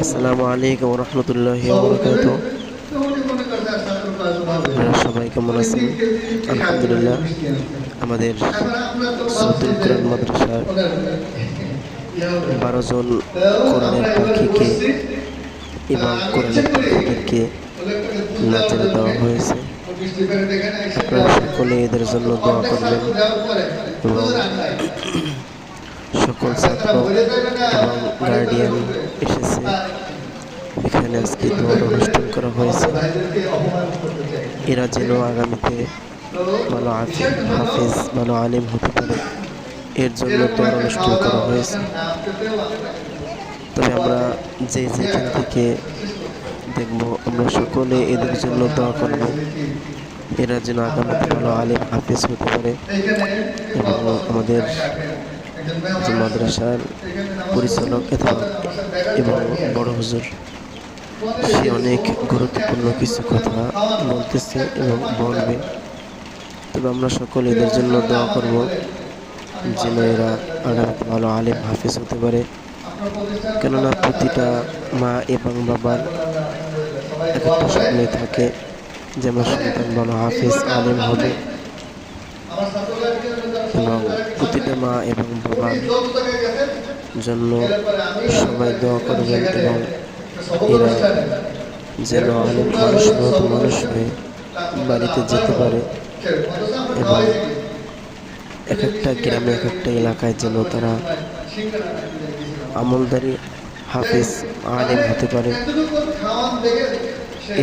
আসসালামু আলাইকুম রহমতুল্লাহ বরকাত সবাই কেমন আছেন? আলহামদুলিল্লাহ, আমাদের সৌদুল মাদ্রাসার বারো জন কোরআনের পাখিকে এবং কোরআনের পাখিদেরকে নাচের দেওয়া হয়েছে। আপনারা সকলে এদের জন্য দোয়া করবেন এবং ছাত্র এবং গার্ডিয়ান এসেছে। এখানে আজকে দোয়ার অনুষ্ঠান করা হয়েছে। এরা যেন আগামীতে ভালো হাফেজ, ভালো আলিম হতে পারে। এর জন্য দোয়ার অনুষ্ঠান করা হয়েছে। তবে আমরা যে যেখান থেকে দেখব, আমরা সকলে এদের জন্য দোয়া করব। এরা যেন আগামীতে ভালো আলিম, হাফিজ হতে পারে এবং আমাদের মাদ্রাসার পরিচালক এবং বড় হুজুর, সে অনেক গুরুত্বপূর্ণ কিছু কথা বলতেছে এবং বলবে। তবে আমরা সকলে এদের জন্য দোয়া করব যেন এরা আগামীতে ভালো আলেম, হাফিজ হতে পারে। কেননা প্রতিটা মা এবং বাবার এক একটা স্বপ্নে থাকে যে আমার সন্তান ভালো হাফিজ, আলেম হবে। এবং প্রতিটা মা এবং বাবার জন্য সবাই দোয়া করবেন এবং এরা যেন অনেক মানুষ মানুষ হয়ে বাড়িতে যেতে পারে এবং এক একটা গ্রামে এক একটা এলাকায় যেন তারা আমলদারি, হাফিজ, আলেম হতে পারে।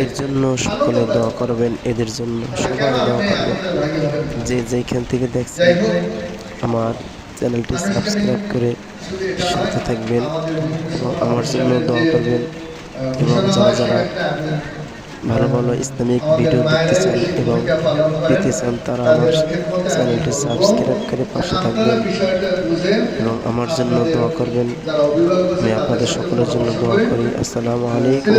এর জন্য সকলে দোয়া করবেন, এদের জন্য সবাই দোয়া করবেন। যে যেখান থেকে দেখছেন আমার চ্যানেলটি সাবস্ক্রাইব করে সাথে থাকবেন এবং আমার জন্য দোয়া করবেন এবং যারা যারা ভালো ভালো ইসলামিক ভিডিও দেখতে চান এবং পেতে চান, তারা আমার চ্যানেলটি সাবস্ক্রাইব করে পাশে থাকবেন এবং আমার জন্য দোয়া করবেন। আমি আপনাদের সকলের জন্য দোয়া করি। আসসালামু আলাইকুম